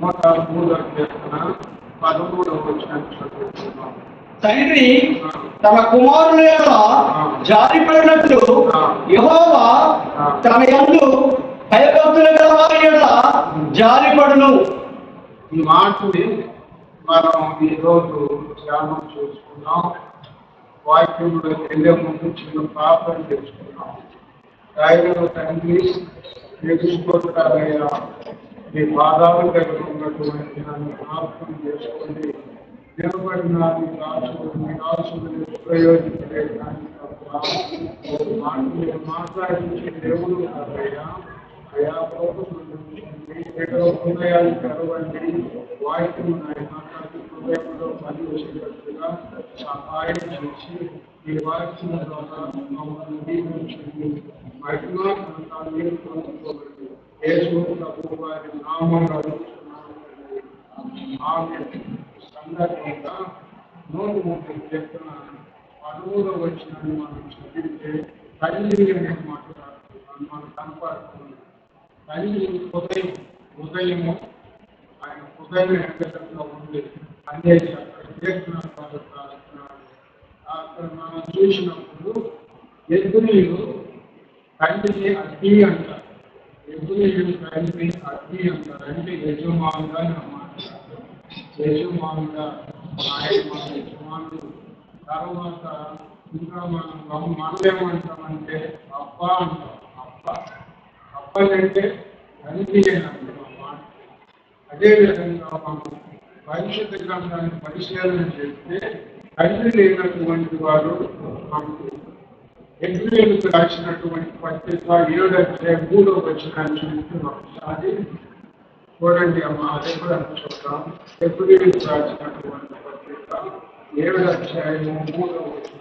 నూట మూడో కీర్తన పదమూడవ వచ్చిన చదువుతున్నాం తండ్రి తన కుమారుల యొక్క జారిపడినట్లు యెహోవా తన యందు భయభక్తులు గల వారి యొక్క జారిపడును. ఈ మాటని మనం ఈరోజు ధ్యానం చేసుకున్నాం వాక్యంలో వెళ్ళే ముందు చిన్న ప్రార్థన చేసుకున్నాం రాయగల తండ్రి ఎదుర్కొంటారయ్యా మీ పాదాలు కలుగుతున్నటువంటి నన్ను జ్ఞాపకం చేసుకోండి. నిలబడిన మీ రాసులు మీ రాసులు తప్ప మీరు మాట్లాడించి దేవుడు అయ్యా అయా హృదయాలు తెరవండి. వాటిని హృదయంలో పని వచ్చేటట్టుగా సహాయం చేసి ఈ వాక్యం ద్వారా మమ్మల్ని దీవించండి. మహిళ మీరు పొందుకోవాలి వారి నామంలో ఆమె సందర్భంగా నూట ముప్పై చెప్తున్న పదమూడవ వచ్చిన మనం చదివితే తల్లి అనే మాట్లాడుతున్నాం మనం కనపడుతుంది తల్లి హృదయం హృదయము ఆయన హృదయం ఎంతగా ఉంది అనేసి అక్కడ కీర్తన రాస్తున్నాడు అక్కడ మనం చూసినప్పుడు ఎదురు తల్లిని అగ్ని అంటారు. ఎదురీలు తండ్రిని అగ్ని అంటారు అంటే యజమానుగా అన్నమాట యజమానుగా ఆయన యజమానుడు తర్వాత ఇంకా మనం మనం ఏమంటామంటే అప్ప అంటాం అప్ప అప్పనంటే తండ్రి అని అదేవిధంగా మనం పరిశుద్ధ గ్రంథాన్ని పరిశీలన చేస్తే తండ్రి లేనటువంటి వారు ఎగ్రీలకు రాసినటువంటి పత్రిక ఏడు అధ్యాయం మూడో వచ్చిన చూస్తున్నాం ఒకసారి చూడండి అమ్మా అదే కూడా చూద్దాం ఎగ్రీలకు రాసినటువంటి పత్రిక ఏడు అధ్యాయం మూడో వచ్చిన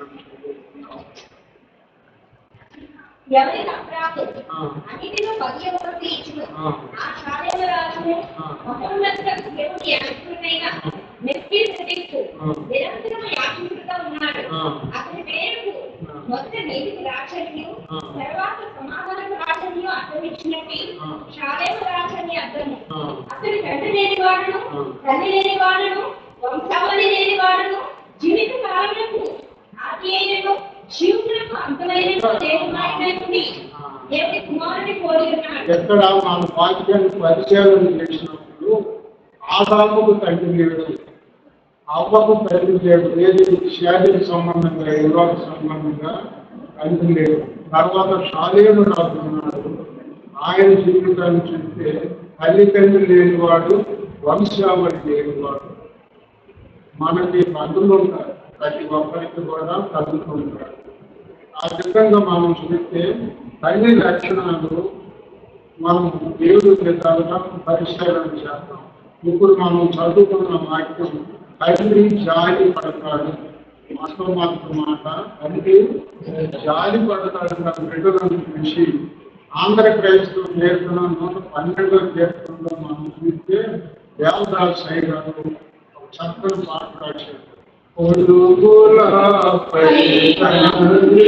ఎవరైనా అపరాధం ఆ. అన్నిటిలో పది ఒకటి ఇచ్చును ఆ. ఆ శాలేమ రాజును ఆ. మహోన్నత దేవుని యాజకుడైన మెల్కీసెదెకు ఆ. నిరంతరం యాజకుడిగా ఉన్నాడు ఆ. అతని పేరుకు ఆ. మొదట నీతికి రాజన్యం ఆ. తర్వాత సమాధానపు రాజన్యం అర్థం ఇచ్చినట్టు ఆ. శాలేమ రాజని అర్థము ఆ. అతని తండ్రి లేని వాడును ఆ. తల్లి లేని వాడును వంశావళి లేని వాడును జీవిత కాలములకు ఆది అయినను జీవులకు అంతమైన దేవుడు దేవుడి కుమారుని పోలి ఉన్నాడు ఎక్కడ మన వాక్యాన్ని పరిశీలన చేసినప్పుడు ఆదాముకు తండ్రి లేడు అవ్వకు తండ్రి లేడు ఏది శారీరక సంబంధంగా యువక సంబంధంగా తండ్రి లేడు తర్వాత షాలేను రాస్తున్నాడు ఆయన జీవితాన్ని చూస్తే తల్లి తండ్రి లేనివాడు వంశావళి లేనివాడు. మనకి తండ్రులు ఉంటారు. ప్రతి ఒక్కరికి కూడా తగ్గుతుంటారు ఉంటారు. ఆ విధంగా మనం చూస్తే తల్లి లక్షణాలు మనం దేవుడి విధాలుగా పరిశీలన చేస్తాం. ఇప్పుడు మనం చదువుకున్న వాక్యం తండ్రి జాలి పడతాడు. అసమాత్మ మాట. తండ్రి జాలి పడతాడు తన బిడ్డలను చూసి ఆంధ్ర క్రైస్తవ కీర్తన నూట పన్నెండవ కీర్తనలో మనం చూస్తే దేవదాస్ సై గారు చక్కని పాట రాశారు కొడుకులపై తండ్రి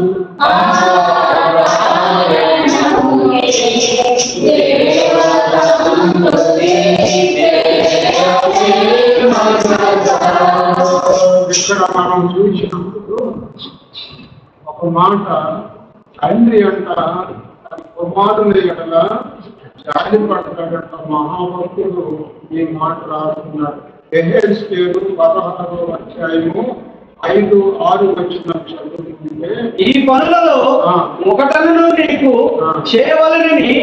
ఒక మాట తండ్రి అంట కుమారుని ఎడల జాలి పడతాడంట మహాభక్తుడు ఈ మాట రాస్తున్నాడు ఎహెస్కేలు పదహారో అధ్యాయము ఐదు ఆరు వచ్చిన ఈ పనులలో. ఒకటను నీకు. చేయవలనని.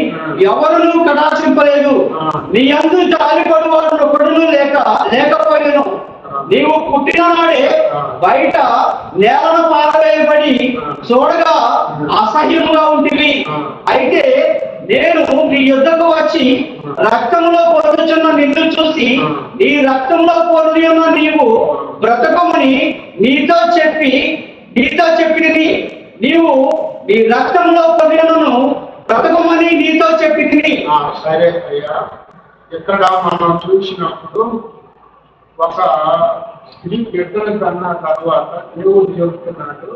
ఎవరును కటాక్షింపలేదు ఆ. నీ అందు జాలిపడు వాడు ఒకడును లేక లేకపోయాను. నీవు పుట్టిన నాడే ఆ. బయట నేలను పారవేయబడి. చూడగా అసహ్యముగా ఉంటుంది. అయితే నేను నీ యుద్ధకు వచ్చి రక్తంలో పొందుచున్న నిన్ను చూసి. నీ రక్తంలో పొంది ఉన్న నీవు బ్రతకమని నీతో చెప్పి నీతో చెప్పినది నీవు నీ రక్తంలో పొందినను బ్రతకమని నీతో చెప్పినది ఆ, సరే అయ్యా ఇక్కడ మనం చూసినప్పుడు ఒక స్త్రీ బిడ్డల కన్నా తర్వాత దేవుడు చెబుతున్నాడు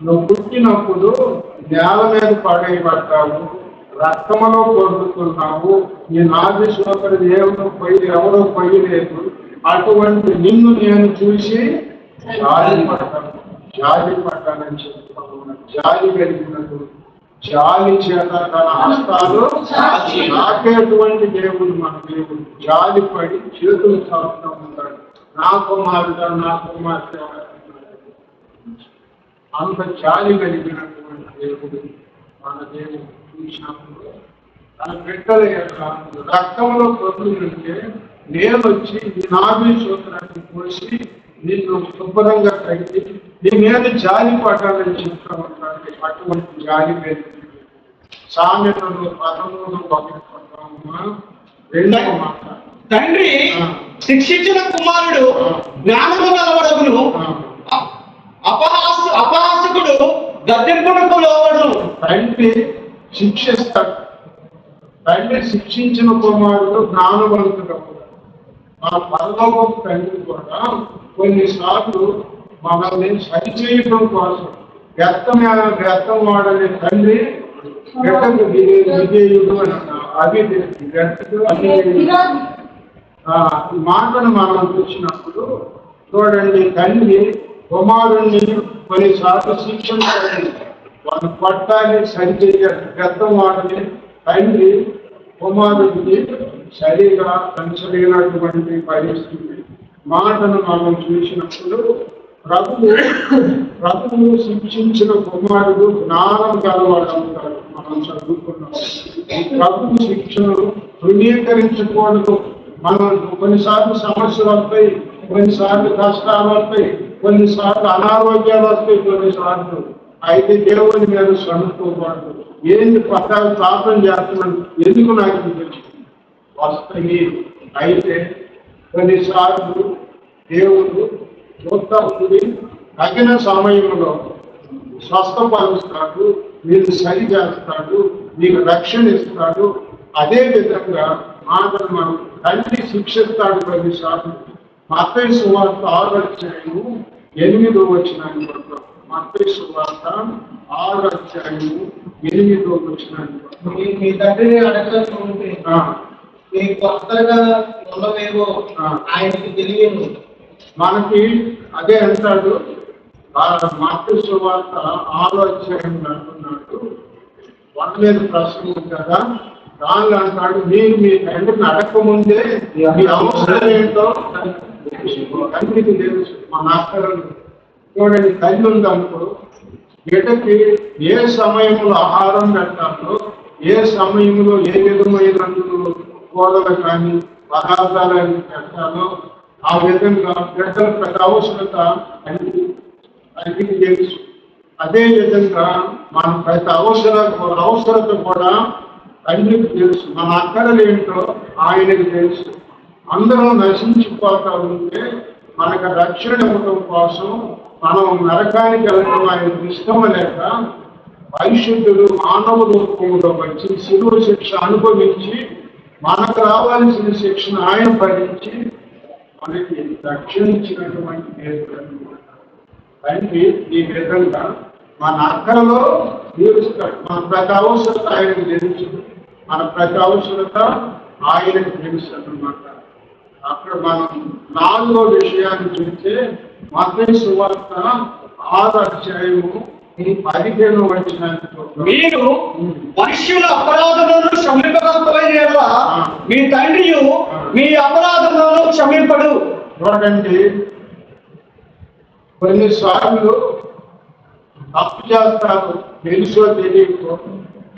నువ్వు పుట్టినప్పుడు నేల మీద పడేయబడ్డావు రక్తములో పొందుతున్నావు నీ నాది సోదరు దేవుడు పోయి ఎవరో పోయలేదు. అటువంటి నిన్ను నేను చూసి జాలి పడ్డాను జాలి పడ్డానని చెప్తున్నాను జాలి కలిగినట్టు జాలి చేత తన హస్తాలు నాకేటువంటి దేవుడు మన దేవుడు. జాలి పడి చేతులు చాపుతూ ఉంటాడు. నా కుమారుడు నా కుమార్తె అంత జాలి కలిగినటువంటి దేవుడు మన దేవుడు చూసినప్పుడు తన బిడ్డల యొక్క రక్తంలో పొందుతుంటే నేను వచ్చి నీ నాభి సూత్రాన్ని పోసి నిన్ను శుభ్రంగా కట్టి నీ మీద జాలి పడాలని చెప్తా ఉంటాడు అటువంటి జాలి కలిగి సామెతలు పదమూడు పదమూడు రెండవ మాట. తండ్రి. శిక్షించిన కుమారుడు. జ్ఞానము గలవడగును. అపహాస అపహాసకుడు గద్దెంపునకు లోవడు తండ్రి శిక్షిస్తాడు తండ్రి శిక్షించిన కుమారుడు జ్ఞానవంతుడు. మన పరలోకపు తండ్రి కూడా కొన్నిసార్లు మనల్ని సరిచేయడం కోసం వ్యర్థం వ్యర్థం వాడని తండ్రి వ్యర్థకు విజయుడు అని అన్నారు. అవిధేయుడు వ్యర్థకు మాటను మనం చూసినప్పుడు చూడండి తండ్రి కుమారుణ్ణి కొన్నిసార్లు శిక్షించండి. వాళ్ళు కొట్టాలి సరిచేయాలి గతం వాడని తండ్రి కుమారుడికి సరిగా పెంచలేనటువంటి పరిస్థితి. మాటను మనం చూసినప్పుడు ప్రభువు ప్రభువు శిక్షించిన కుమారుడు జ్ఞానం కలవాడు అవుతాడు మనం చదువుకున్నాం. ప్రభు ప్రభువు శిక్షను తృణీకరించకూడదు మనం కొన్నిసార్లు సమస్యలు వస్తాయి కొన్నిసార్లు కష్టాలు వస్తాయి కొన్నిసార్లు అనారోగ్యాలు వస్తాయి కొన్నిసార్లు. అయితే దేవుని మీద సనుకోకూడదు ఏంది పట్టాలు ప్రార్థన చేస్తున్నాను ఎందుకు నాకు ఇది వస్తాయి. అయితే కొన్నిసార్లు దేవుడు చూస్తా ఉంది తగిన సమయంలో స్వస్థపరుస్తాడు మీరు సరి చేస్తాడు మీకు రక్షణ ఇస్తాడు. అదే విధంగా మాటలు మనం తండ్రి శిక్షిస్తాడు కొన్నిసార్లు మత్తయి సువార్త ఆరు అధ్యాయము ఎనిమిదో వచ్చినాన్ని పడతాం మత్తయి సువార్త ఆరు అధ్యాయము ఎనిమిదో వచ్చినాన్ని మీ ఉంటే ఆ, మీకు కొత్తగా ఆ. ఆయనకి తెలియను మనకి అదే అంటాడు. మార్పు సువార్త ఆరో అధ్యాయం అంటున్నాడు వాళ్ళ మీద ప్రశ్న కదా. రాంగ్ అంటాడు. మీరు మీ తండ్రిని అడగకముందే మీ అవసరం ఏంటో తండ్రికి తెలుసు మా నాన్నగారు చూడండి తల్లి ఉందనుకో బిడ్డకి ఏ సమయంలో ఆహారం పెట్టాలో ఏ సమయంలో ఏ విధమైన కూరలు కానీ పదార్థాలు పెట్టాలో ఆ విధంగా బిడ్డల ప్రతి అవసరత తండ్రికి తెలుసు. అదే విధంగా మన ప్రతి అవసర అవసరత కూడా తండ్రికి తెలుసు. మన అక్కడలేంటో ఏంటో తెలుసు. అందరం నశించిపోతా ఉంటే మనకు రక్షణ ఇవ్వడం కోసం మనం నరకానికి వెళ్ళడం ఆయన ఇష్టం లేక పరిశుద్ధుడు మానవ రూపంలో వచ్చి శిలువ శిక్ష అనుభవించి మనకు రావాల్సిన శిక్షను ఆయన భరించి మనకి రక్షించినటువంటి దేవుడు తండ్రి ఈ విధంగా మన అక్కలలో తీరుస్తాడు మన ప్రతి అవసరం ఆయనకు తెలుసు. మన ప్రతి అవసరత ఆయనకు తెలుసు అన్నమాట అక్కడ మనం నాలుగో విషయాన్ని చూస్తే మత సువార్త ఆరు అధ్యాయము ఈ పదిహేను వచ్చిన మీరు మనుష్యుల అపరాధములను క్షమింపకపోయిన మీ తండ్రి మీ అపరాధములను క్షమింపడు. చూడండి. కొన్నిసార్లు తప్పు చేస్తారు తెలుసో తెలియకో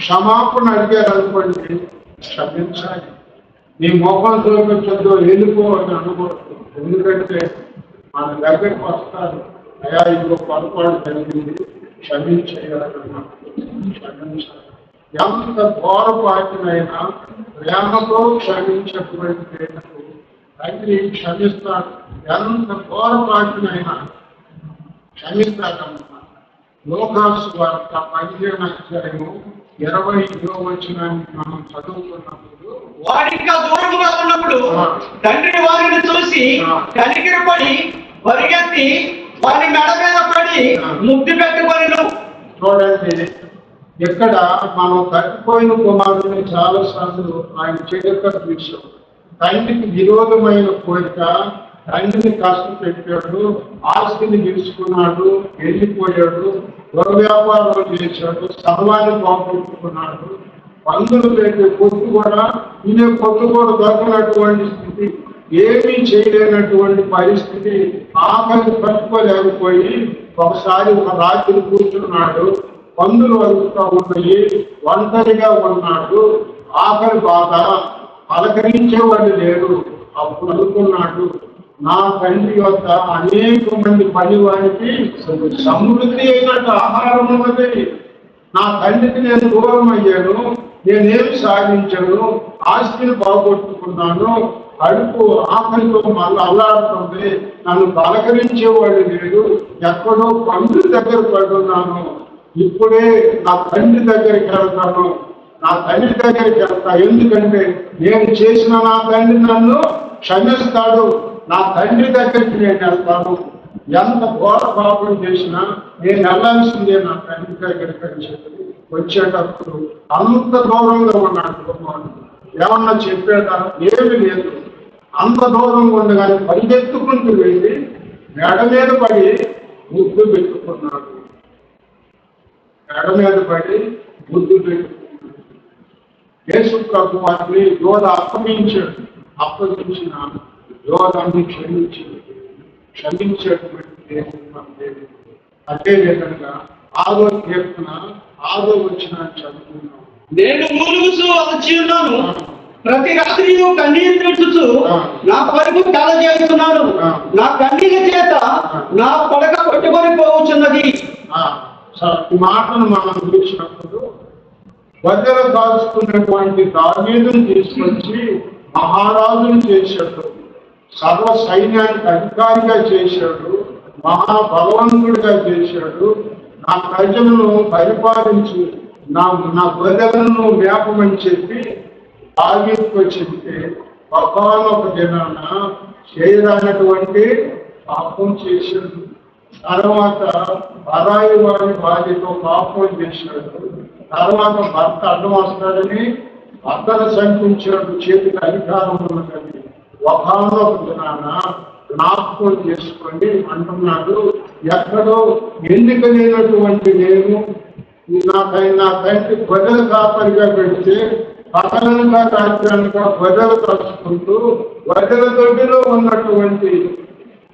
క్షమాపణ అడిగారు అనుకోండి క్షమించాలి. నీ మొహం చూపించద్దు వెళ్ళిపో అని అనుకోవద్దు. ఎందుకంటే మన దగ్గరికి వస్తారు. అయా ఇంకో పొరపాటు జరిగింది క్షమించేయాలన్నమాట క్షమించాలి. ఎంత ఘోరపాటినైనా ప్రేమతో క్షమించేటువంటి ప్రేమకు తండ్రి క్షమిస్తాడు. ఎంత ఘోరపాటినైనా క్షమిస్తాడన్నమాట లోకాసు వార్త పదిహేను అధ్యాయము ఇరవై ఐదో వచ్చినానికి మనం చదువుతున్నప్పుడు వాడు ఇంకా దూరంగా ఉన్నప్పుడు తండ్రి వారిని చూసి కనికిరపడి పరిగెత్తి వారి మెడ మీద పడి ముద్దు పెట్టుకొని చూడండి ఇక్కడ మనం తప్పిపోయిన కుమారుని చాలా సార్లు ఆయన చేయక చూసాం తండ్రికి విరోధమైన కోరిక తండ్రిని కష్టపెట్టాడు ఆస్తిని గెలుచుకున్నాడు వెళ్ళిపోయాడు దుర్వ్యాపారం చేశాడు సర్వాన్ని పంపించుకున్నాడు పందులు పెట్టే పొత్తు కూడా ఈయన పొత్తు కూడా దొరకనటువంటి స్థితి ఏమీ చేయలేనటువంటి పరిస్థితి ఆకలి పట్టుకోలేకపోయి ఒకసారి ఒక రాత్రి కూర్చున్నాడు పందులు అడుగుతూ ఉన్నాయి ఒంటరిగా ఉన్నాడు ఆకలి బాధ పలకరించేవాడు లేడు అప్పుడు అనుకున్నాడు నా తండ్రి యొక్క అనేక మంది పని వారికి సమృద్ధి అయినట్టు ఆహారం ఉన్నది. నా తండ్రికి నేను దూరం అయ్యాను నేనేం సాధించాను ఆస్తిని బాగొట్టుకున్నాను అడుపు ఆకలితో మళ్ళీ అల్లాడుతుంది నన్ను పలకరించేవాడు లేడు ఎక్కడో పండు దగ్గర పడున్నాను ఇప్పుడే నా తండ్రి దగ్గరికి వెళ్తాను నా తండ్రి దగ్గరికి వెళ్తా ఎందుకంటే నేను చేసిన నా తండ్రి నన్ను క్షమిస్తాడు. నా తండ్రి దగ్గరికి నేను వెళ్తాను. ఎంత ఘోర పాపం చేసినా నేను వెళ్ళాల్సిందే నా తండ్రి దగ్గరికి అని చెప్పి వచ్చేటప్పుడు అంత దూరంగా ఉన్నాడు కుటుంబాన్ని ఏమన్నా చెప్పాడా ఏమీ లేదు. అంత దూరంగా ఉండగానే పరిగెత్తుకుంటూ వెళ్ళి మెడ మీద పడి ముద్దు పెట్టుకున్నాడు. మెడ మీద పడి ముద్దు పెట్టుకున్నాడు. యేసు ప్రభు వారిని యోధ అప్పగించాడు. అప్పగించిన యోధాన్ని క్షమించి క్షమించేటువంటి దేవుడు మన దేవుడు. అదే విధంగా ఆరో కీర్తన ఆరో వచ్చిన చదువుకున్నాం నేను వచ్చి ఉన్నాను ప్రతి రాత్రి కన్నీరు పెట్టుచు నా పరుగు కల చేస్తున్నాను నా కన్నీల చేత నా పడక కొట్టుకొని పోవచ్చున్నది. ఈ మాటను మనం చూసినప్పుడు వద్దలు దాచుకున్నటువంటి దావీదుని తీసుకొచ్చి మహారాజుని చేశాడు సర్వ సైన్యానికి అధికారిగా చేశాడు మహాభగవంతుడిగా చేశాడు. నా ప్రజలను పరిపాలించి నా నా ప్రజలను మేపమని చెప్పి దావీదుకు చెప్తే ఒకానొక దినాన చేయరానటువంటి పాపం చేశాడు. తర్వాత పరాయి వారి బాధ్యతో పాపం చేశాడు. తర్వాత భర్త అడ్డం వస్తాడని భర్తను శంకించాడు చేతికి అధికారం ఉన్నదని. ఒకనొక దినాన జ్ఞాపకం చేసుకోండి అంటున్నాడు. ఎక్కడో ఎన్నిక లేనటువంటి నేను నాకై నా ప్రజలు కాపరిగా పెడితే పట్టణంగా రాజ్యానికి ప్రజలు తలుచుకుంటూ ప్రజల దొడ్డిలో ఉన్నటువంటి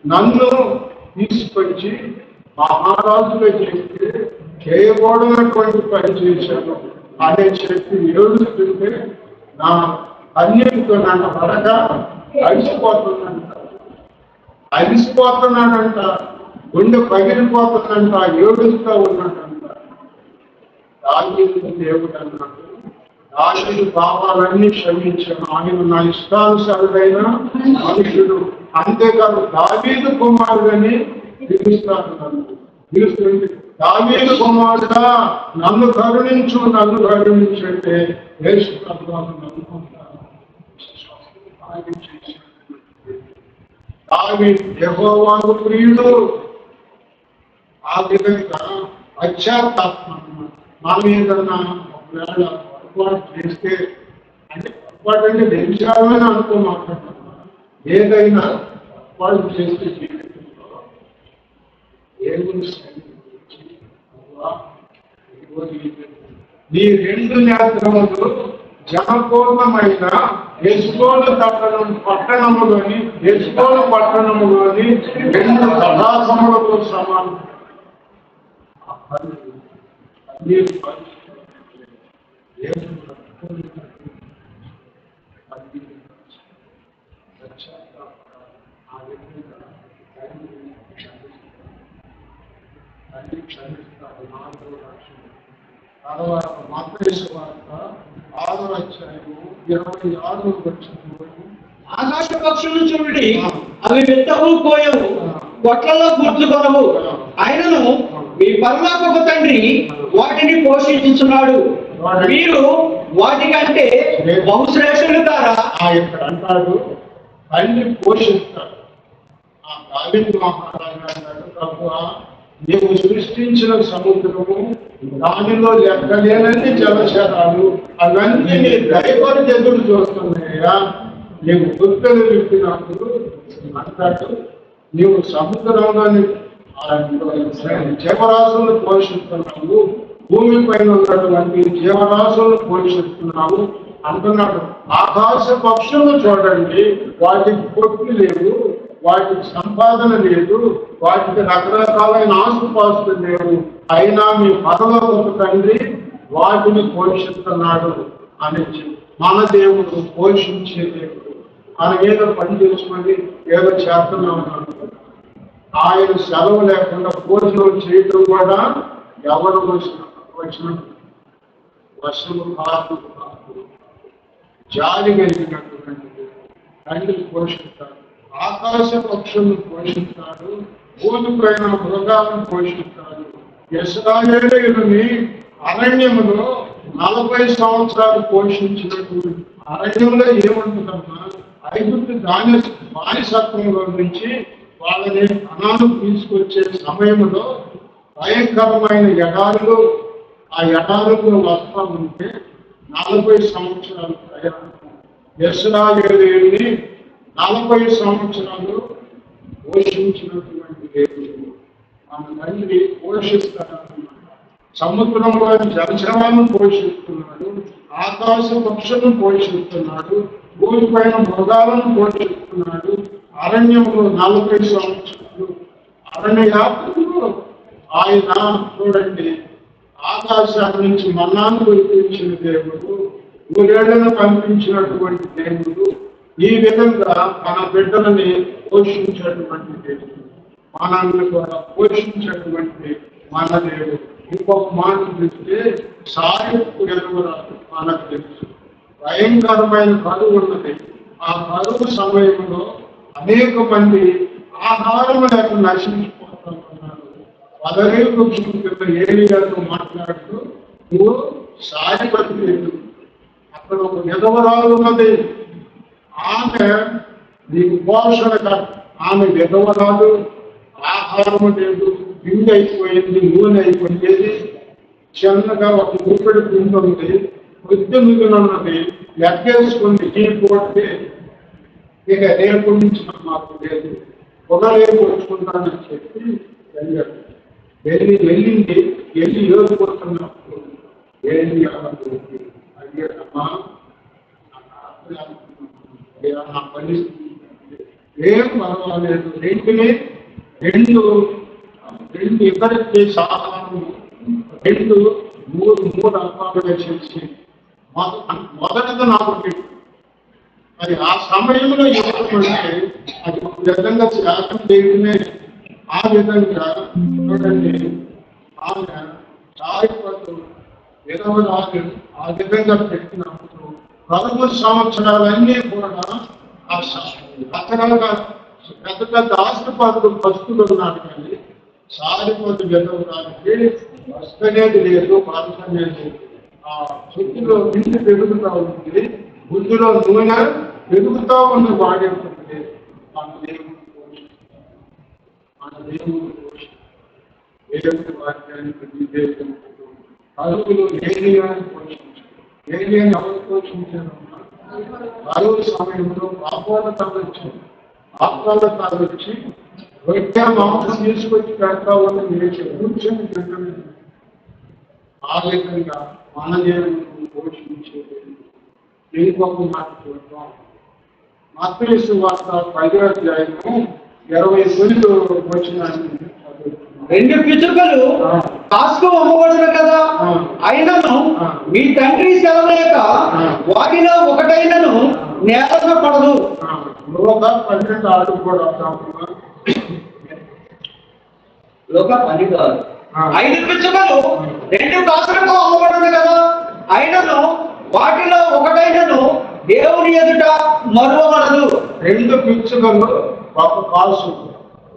నన్ను తీసుకొచ్చి మహారాజులు చేస్తే చేయకూడనటువంటి పని చేశాను. అనే చెప్పి ఏడుస్తుంటే నా అన్నిటితో నన్ను పడక అడిసిపోతుందంట అడిసిపోతున్నాడంట గుండె పగిలిపోతుందంట ఏడుస్తూ ఉన్నాడంట. దావీదు దేవుడు అన్నాడు దావీదు పాపాలన్నీ క్షమించాను ఆయన నా ఇష్టానుసారుడైన మనుషుడు అంతేకాదు దావీదు కుమారుడని పిలుస్తాను నన్ను. పిలుస్తుంది దావీదు కుమారుడా నన్ను కరుణించు నన్ను కరుణించంటే యేసు ప్రభువును నమ్ముకుంటాను ఆయన చేసినటువంటి ప్రియుడు. ఆ విధంగా పశ్చాత్తాపం. మనం ఏదన్నా ఒకవేళ పొరపాటు చేస్తే అంటే పొరపాటు అంటే నిమిషాలని అనుకో మాట్లాడుతున్నా ఏదైనా పొరపాటు చేస్తే జీవితంలో దేవుని నీ రెండు నేత్రములు జనపూర్ణమైన ఎస్కోలు పట్టణం పట్టణములోని ఎస్కోలు పట్టణములోని రెండు కళాసములతో సమానం తర్వాత మత్తయి ఆరో అధ్యాయము ఇరవై ఆరు వచ్చిన ఆకాశ పక్షులు చూడండి అవి విత్తవు కోయవు కొట్లలో కూర్చుకొనవు ఆయనను మీ పరలోకపు తండ్రి వాటిని పోషించుచున్నాడు. మీరు వాటికంటే బహుశ్రేష్ఠులు కారా? ఇక్కడ అంటాడు తండ్రి పోషిస్తాడు. ఆ దావిద్ మహారాజు నీవు సృష్టించిన సముద్రము దానిలో లెక్కలేనన్ని జలచరాలు అవన్నీ నీ దైవాన్ని ఎదురు చూస్తున్నాయా? నీవు గుర్తులు విప్పినప్పుడు అంటాడు నీవు సముద్రంలోని జీవరాశులను పోషిస్తున్నావు భూమి పైన ఉన్నటువంటి జీవరాశులను పోషిస్తున్నావు అంటున్నాడు. ఆకాశ పక్షులు చూడండి వాటికి పొట్టి లేవు. వాటికి సంపాదన లేదు వాటికి రకరకాలైన ఆసుపాసులు లేవు. అయినా మీ పరలోకపు తండ్రి వాటిని పోషిస్తున్నాడు అని మన దేవుడు పోషించే దేవుడు. మనం ఏదో పని చేసుకొని ఏదో చేస్తున్నాం ఆయన సెలవు లేకుండా భోజనం చేయటం కూడా ఎవరు వచ్చిన వచ్చిన వర్షము కాదు. కాదు. జాలి కలిగినటువంటి తండ్రి పోషిస్తాడు ఆకాశ పక్షులను పోషిస్తాడు భూమి పైన మృగాలను పోషిస్తాడు యశ్రాయేలుని అరణ్యములో నలభై సంవత్సరాలు పోషించినప్పుడు అరణ్యంలో ఏముంటుందమ్మా? ఐదు దాని బానిసత్వంలో నుంచి వాళ్ళని అనాలు తీసుకొచ్చే సమయంలో భయంకరమైన ఎడారులు ఆ ఎడారులు వస్తా ఉంటే నలభై సంవత్సరాలు ప్రయాణం. యశ్రాయేలుని నలభై సంవత్సరాలు పోషించినటువంటి దేవుడు. మన తండ్రి పోషిస్తాడు. సముద్రంలో జలచరాలను పోషిస్తున్నాడు. ఆకాశ పక్షులను పోషిస్తున్నాడు. భూమిపైన మృగాలను పోషిస్తున్నాడు. అరణ్యంలో నలభై సంవత్సరాలు అరణ్య యాత్రలో ఆయన చూడండి ఆకాశాన్ని నుంచి మన్నాను కురిపించిన దేవుడు ఊరేళ్ళను పంపించినటువంటి దేవుడు ఈ విధంగా మన బిడ్డలని పోషించేటువంటి దేవుడు. మనల్ని కూడా పోషించేటువంటి మన దేవుడు. ఇంకొక మాట చూస్తే సాయపు ఎరువురాలు మనకు తెలుసు భయంకరమైన కరువు ఉన్నది. ఆ కరువు సమయంలో అనేక మంది ఆహారం లేక నశించిపోతున్నారు పదవే వృక్షం కింద ఏరియాతో మాట్లాడుతూ నువ్వు సాయపడి లేదు అక్కడ ఒక విధవరాలు ఉన్నది. ఆమె నీకు పోషణ ఆమె విధవరాలు ఆహారము లేదు. పిండి అయిపోయింది నూనె అయిపోయింది. చిన్నగా ఒక ఊపిడి పిండి ఉంది కొద్ది మిగిలినది లెక్కేసుకుంది. ఈ ఇక రేపు నుంచి మాకు లేదు. పొగలేపు వచ్చుకుంటానని చెప్పి వెళ్ళాడు. వెళ్ళి వెళ్ళింది. వెళ్ళి ఏడుకుంటున్నప్పుడు వెళ్ళి అన్నది అయ్యమ్మా అయ్యా, నా పరిస్థితి ఏం పర్వాలేదు రెండుని రెండు రెండు ఇద్దరికి సాధారణ రెండు మూడు మూడు రకాలుగా చేసి మొదటిది నాకు మరి ఆ సమయంలో ఏమంటే అది ఒక విధంగా త్యాగం చేయడమే ఆ విధంగా చూడండి ఆమె సాయపడుతూ ఇరవై నాలుగు ఆ విధంగా పెట్టినాము పదమూడు సంవత్సరాలన్నీ కూడా ఆ రకరకాల పెద్ద పెద్ద ఆస్తిపాతులు భక్తులు ఉన్నారు కానీ సారిపోతు విధవరాలకి వస్తనేది లేదు పరసనేది లేదు. ఆ చుట్టులో నిండి పెరుగుతూ ఉంటుంది బుద్ధిలో నూనె పెరుగుతూ ఉన్న వాడే ఉంటుంది మన దేవుడు మన దేవుడు పోషిస్తాడు. దేవుడి వాక్యానికి విధేయత కరువులు ఏలియాని పోషించారు. ఏలియాని ఎవరు పోషించారు కరువు సమయంలో పాపోలతాలు వచ్చింది పాపాలతాలు వచ్చి రొట్టె మాంసం తీసుకొచ్చి పెడతా ఉన్న లేచి కూర్చొని తినడం ఆ విధంగా మన దేవుడు పోషించేది ఇంకొక మాట చూద్దాం మత్స్సు వార్త పదో అధ్యాయము ఇరవై తొమ్మిది వచ్చిన రెండు పిచ్చుకలు కాసుకు అమ్మబడును కదా. అయినను. మీ తండ్రి సెలవులేక ఆ. వాటిలో ఒకటైనను నేలన పడదు లోక పన్నెండు ఆడు కూడా వస్తాము లోక పని కాదు ఆ. ఐదు పిచ్చుకలు రెండు కాసులకు అమ్మబడును వాటిలో ఒకటైనను దేవుని ఎదుట మరువబడదు రెండు పిచ్చుకలు ఒక కాసు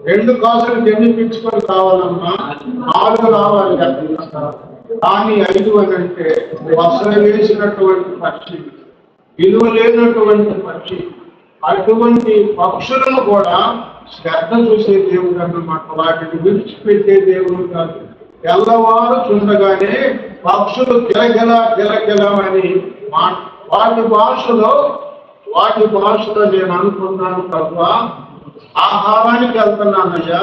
రెండు కాసులు ఎన్ని పిచ్చుకలు కావాలమ్మా. నాలుగు రావాలి కానీ ఐదు అని అంటే వసలు వేసినటువంటి పక్షి విలువ లేనటువంటి పక్షి. అటువంటి పక్షులను కూడా శ్రద్ధ చూసే దేవుడు అన్నమాట. వాటిని విడిచిపెట్టే దేవుడు కాదు. తెల్లవారు చుండగానే పక్షులు గిలగిల గిలగిల అని వాటి భాషలో వాటి భాషలో నేను అనుకున్నాను తప్ప ఆహారానికి వెళ్తున్నానయ్యా.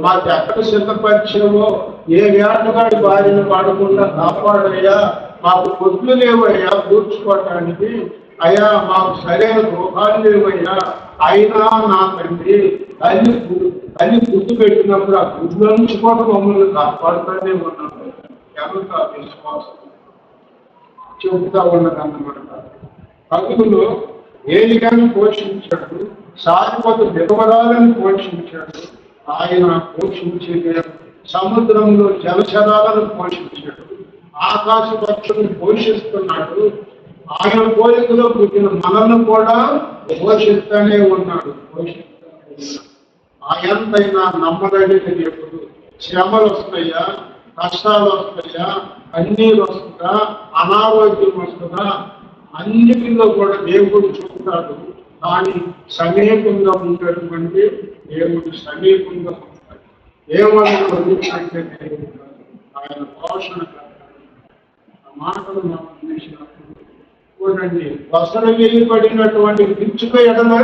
మాకు ఎక్కడ సిద్ధపరిచేవో ఏ వేటగాడి బారిన పడకుండా కాపాడయ్యా మాకు పొద్దులు లేవయ్యా కూర్చుకోవటానికి అయ్యా మాకు సరైన గృహాలు లేవయ్యా. అయినా నా తండ్రి తల్లి తల్లి గుర్తు పెట్టినప్పుడు ఆ గుడ్ల నుంచి కూడా మమ్మల్ని కాపాడుతూనే ఉన్నాను ఎంత విశ్వాసం? చెబుతా ఉన్నదన్నమాట. అందులో ఏలికను పోషించాడు సాధిపతి దిగవరాలను పోషించాడు ఆయన పోషించే సముద్రంలో జలచరాలను పోషించాడు ఆకాశ పక్షులను పోషిస్తున్నాడు ఆయన కోరికలో పుట్టిన మనల్ని కూడా పోషిస్తూనే ఉన్నాడు పోషిస్తూనే ఆయంతైనా ఆయనంతైనా నమ్మదగిన శ్రమలు వస్తాయా? కష్టాలు వస్తాయా? అన్నీలు వస్తుందా అనారోగ్యం వస్తుందా అన్నిటిలో కూడా దేవుడు చూస్తాడు కానీ సమీపంగా ఉండేటువంటి దేవుడు సమీపంగా ఉంటాడు ఏమన్నా వదిలిపెట్టే దేవుడు కాదు. ఆయన పోషణ ఆ మాటలు మనం చూసినప్పుడు చూడండి వసన వెళ్ళిపడినటువంటి పిచ్చుక ఎడల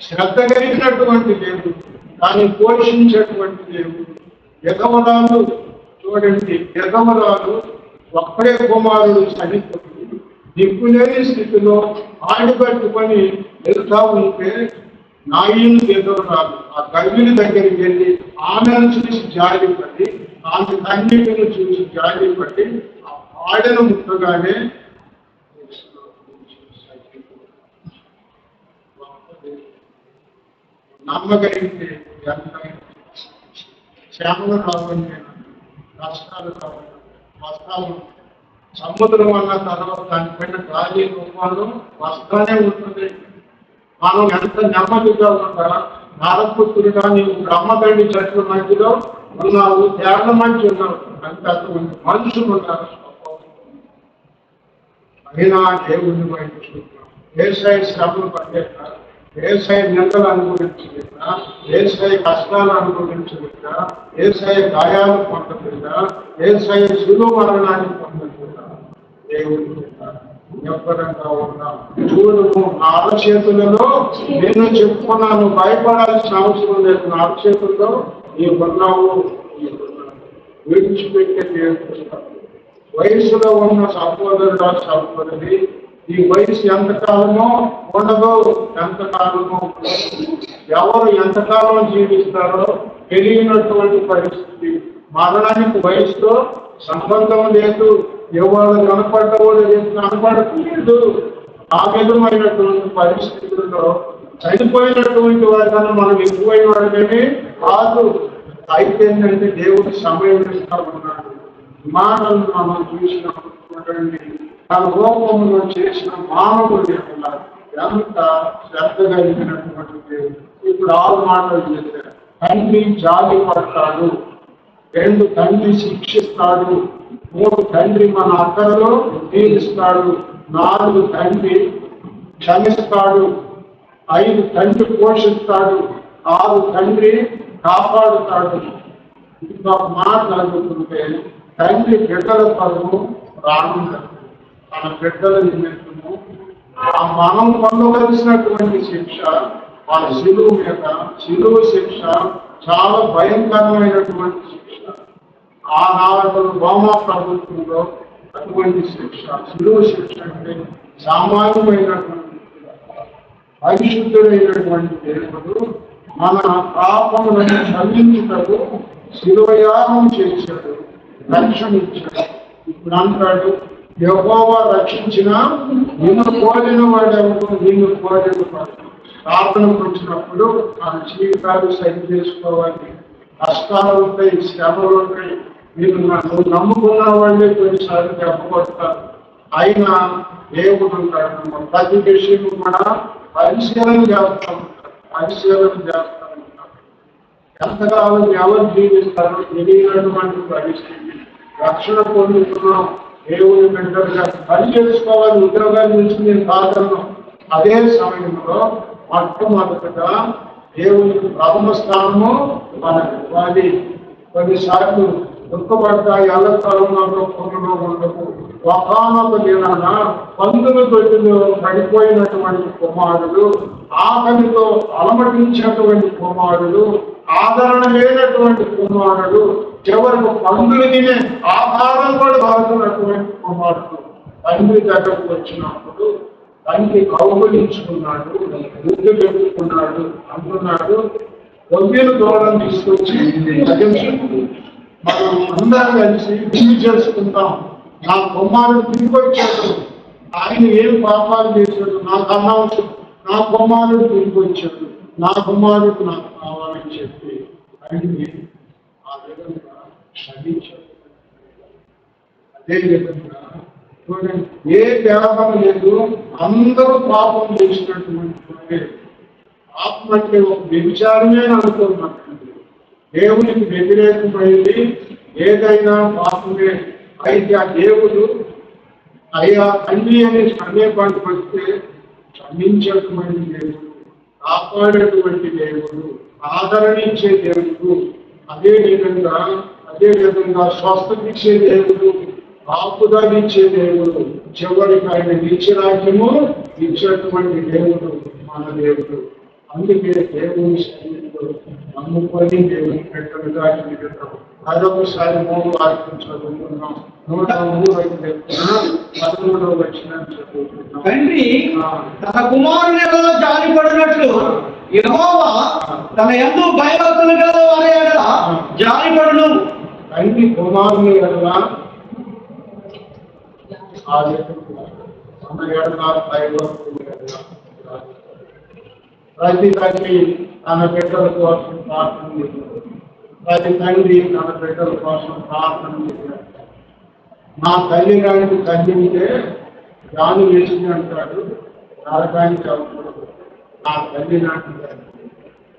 శ్రద్ధ కలిగినటువంటి దేవుడు. దాన్ని పోషించేటువంటి దేవుడు. యగమరాలు చూడండి యగమరాలు ఒక్కడే కుమారుడు చనిపోయి దిక్కులేని స్థితిలో ఆడిపట్టుకొని వెళ్తా ఉంటే నాయను రాదు ఆ గర్భిణి దగ్గరికి వెళ్ళి ఆమెను చూసి జారిపడి ఆమె కన్నీటిని చూసి జారిపడి ఆ ఆడను ముట్టగానే నమ్మగలిగితే శ్యామలు రావండి కష్టాలు రావాలి వస్తాము సముద్రం అన్న తర్వాత దానిపైన గాలి రూపాలు వస్తానే ఉంటుంది. మనం ఎంత నెమ్మదిగా ఉంటా నారపుత్రుడిగా నీవు బ్రహ్మదండి చెట్ల మధ్యలో ఉన్నావు తేడ మంచి ఉన్నావు. అంత అటువంటి మనుషులు ఉన్నారు. అయినా దేవుడిని బయట చూస్తున్నాం ఏసై శ్రమలు పట్టేట ఏసై నిందలు అనుభవించలేదా? ఏసై కష్టాలు అనుభవించలేదా? ఏసై గాయాలు పొందలేదా? ఏసై సులువు మరణాన్ని పొందలేదా? దేవుడి ఎవ్వరంగా ఉన్నాం చూడు నా అరచేతులలో నేను చెప్పుకున్నాను భయపడాల్సిన అవసరం లేదు. నా అరచేతుల్లో నీ ఉన్నావు నీకున్నావు. విడిచిపెట్టే దేవుడు వయసులో ఉన్న సహోదరుడు సహోదరి ఈ వయసు ఎంతకాలమో ఉండదు ఎంతకాలమో ఎవరు ఎంతకాలం జీవిస్తారో తెలియనటువంటి పరిస్థితి. మరణానికి వయసుతో సంబంధం లేదు. ఎవరు కనపడ్డవో లేదు. కనపడట్లేదు ఆ విధమైనటువంటి పరిస్థితుల్లో చనిపోయినటువంటి వారికన్నా మనం ఎక్కువైన వాడిని కాదు. అయితే ఏంటంటే దేవుడు సమయం ఇస్తా ఉన్నాడు. మానవులు మనం చూసినప్పుడు తన రూపంలో చేసిన మానవుడు లేకుండా ఎంత శ్రద్ధ కలిగినటువంటి ఇప్పుడు ఆరు మాటలు చేశారు తండ్రి జాలి పడతాడు రెండు తండ్రి శిక్షిస్తాడు మూడు తండ్రి మన అక్కడలో తీరుస్తాడు నాలుగు తండ్రి క్షమిస్తాడు ఐదు తండ్రి పోషిస్తాడు ఆరు తండ్రి కాపాడుతాడు. ఇంకొక మాట జరుగుతుంటే తండ్రి బిడ్డల పరువు రానుండదు మన బిడ్డల నిమిత్తము ఆ మనం పొందవలసినటువంటి శిక్ష మన శిలువు మీద శిలువు శిక్ష చాలా భయంకరమైనటువంటి శిక్ష కాలంలో రోమా ప్రభుత్వంలో అటువంటి శిక్ష సులువ శిక్ష అంటే సామాన్యమైనటువంటి పరిశుద్ధుడైనటువంటి దేవుడు మన పాపములను క్షమించుటకు శిలువయాగం చేశాడు రక్షణ ఇచ్చాడు ఇప్పుడు అంటాడు యెహోవా రక్షించిన నిన్ను కోరిన వాడెవడు? నిన్ను కోరిన వాడు. ప్రార్థన వచ్చినప్పుడు మన జీవితాలు సరి చేసుకోవాలి. కష్టాలు ఉంటాయి శ్రమలు ఉంటాయి. మీరు నన్ను నమ్ముకున్న వాళ్ళే కొన్నిసార్లు దెబ్బ కొడతారు ఆయన దేవుడు ఉంటాడు. ప్రతి విషయం కూడా పరిశీలన చేస్తూ ఉంటాడు. పరిశీలన చేస్తూ ఎంతకాలం ఎవరు జీవిస్తారు తెలియనటువంటి పరిస్థితి. రక్షణ పొందుతున్నాం. దేవుని బిడ్డలుగా పని చేసుకోవాలి ఉద్యోగాలు నుంచి నేను కాదన్నాం అదే సమయంలో మొట్టమొదటగా దేవునికి ప్రథమ స్థానము మనకు ఇవ్వాలి కొన్నిసార్లు దుఃఖపడతాయి అల్లకాలంలో పొందడం ఉండకు. ఒకనొక దినాన పందుల దొడ్డిలో పడిపోయినటువంటి కుమారుడు ఆకలితో అలమటించినటువంటి కుమారుడు ఆదరణ లేనటువంటి కుమారుడు చివరికి పందులు తినే ఆహారం కూడా దొరకనటువంటి కుమారుడు తండ్రి దగ్గరకు వచ్చినప్పుడు తండ్రి కౌగులించుకున్నాడు ముద్దు పెట్టుకున్నాడు అంటున్నాడు. కొద్దిన దూరం తీసుకొచ్చి మనం అందరం కలిసి పూజ చేసుకుంటాం. నా కుమారుడు తిరిగి వచ్చాడు. ఆయన ఏం పాపాలు చేశాడు నా కన్నా నా కుమారుడు తిరిగి వచ్చాడు. నా కుమారుడు నాకు కావాలని చెప్పి తండ్రి ఆ విధంగా క్షమించాడు. అదే విధంగా ఏ త్యాగం లేదు అందరూ పాపం చేసినటువంటి వారే. ఆత్మ అంటే ఒక వ్యభిచారమే అనుకున్నట్టు దేవునికి వ్యతిరేకమైంది ఏదైనా పాపమే అయితే ఆ దేవుడు అయ్యా తండ్రి అనే సమీపానికి వస్తే క్షమించేటువంటి దేవుడు కాపాడేటువంటి దేవుడు ఆదరణించే దేవుడు అదే విధంగా అదే విధంగా స్వస్థతిచ్చే దేవుడు ఆపుదలిచ్చే దేవుడు చివరికి ఆయన నిత్యరాజ్యము ఇచ్చేటువంటి దేవుడు మన దేవుడు. అందుకే దేవుని సన్నిధిలో నమ్ముకొని దేవుని పెట్టలుగా జీవితం అదొకసారి మూడు వాక్యం చదువుకున్నాం నూట మూడు వచ్చిన చదువుకున్నాం తండ్రి తన కుమారునిలో జాలిపడినట్లు యెహోవా తన ఎందు భయభక్తులు గల వారి ఎడల జాలిపడును తండ్రి కుమారుని ఎడల ఆ విధంగా మన ఎడల భయభక్తులు ఎడల ప్రతి తండ్రి తన బిడ్డల కోసం ప్రార్థన చేశారు ప్రతి తండ్రి తన బిడ్డల కోసం ప్రార్థన చేశారు నా తల్లి గారికి తల్లి దాని వేసింది అంటాడు నరకానికి అవకూడదు నా తల్లి నాటి తల్లి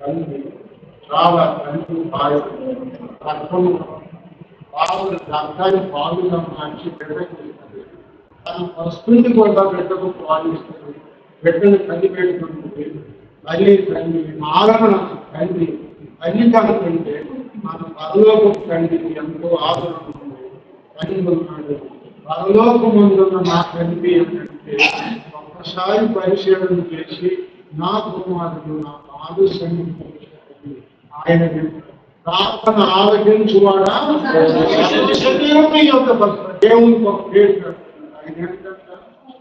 తల్లి చాలా తల్లి బాగా రక్తము పాలు రక్తాన్ని పాలుగా మార్చి బిడ్డకు స్ఫూర్తి తన వస్తుంది కూడా బిడ్డకు పాలు ఇస్తుంది తల్లి పెట్టుకుంటుంది తల్లి తండ్రి ఆరాధన తండ్రి తల్లి కనుకుంటే మన పరలోకం తండ్రికి ఎంతో ఆదరణ ఉంది తండ్రి ఉన్నాడు పరలోకమందున్న నా తండ్రి ఏంటంటే ఒక్కసారి పరిశీలన చేసి నా కుమారుడు నా పాలు సన్నిధించాడు ఆయన ప్రార్థన ఆలకించువాడా? దేవుని యొక్క దేవుని ఒక పేరు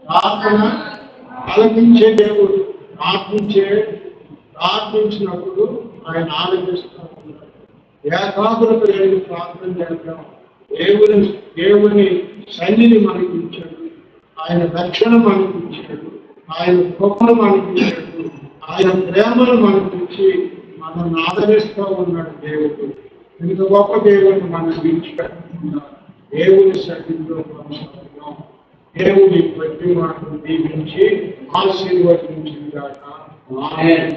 ప్రార్థన ఆలపించే దేవుడు ప్రార్థించే ప్రార్థించినప్పుడు ఆయన ఆలకిస్తూ ఉన్నాడు ఏకాగ్రత లేని ప్రార్థన చేద్దాం. దేవుని దేవుని సన్నిధి మనకి ఇచ్చాడు. ఆయన రక్షణ మనకి ఇచ్చాడు. ఆయన కృపను మనకి ఇచ్చాడు. ఆయన ప్రేమను మనకి ఇచ్చి మనల్ని ఆదరిస్తూ ఉన్నాడు దేవుడు. ఇంత గొప్ప దేవుడిని మనం విడిచిపెట్టుకున్నాం దేవుని సన్నిధిలో కొనసాగుతాం దేవుని ప్రతి మాటను దీవించి ఆశీర్వదించిందాక ఆమేన్.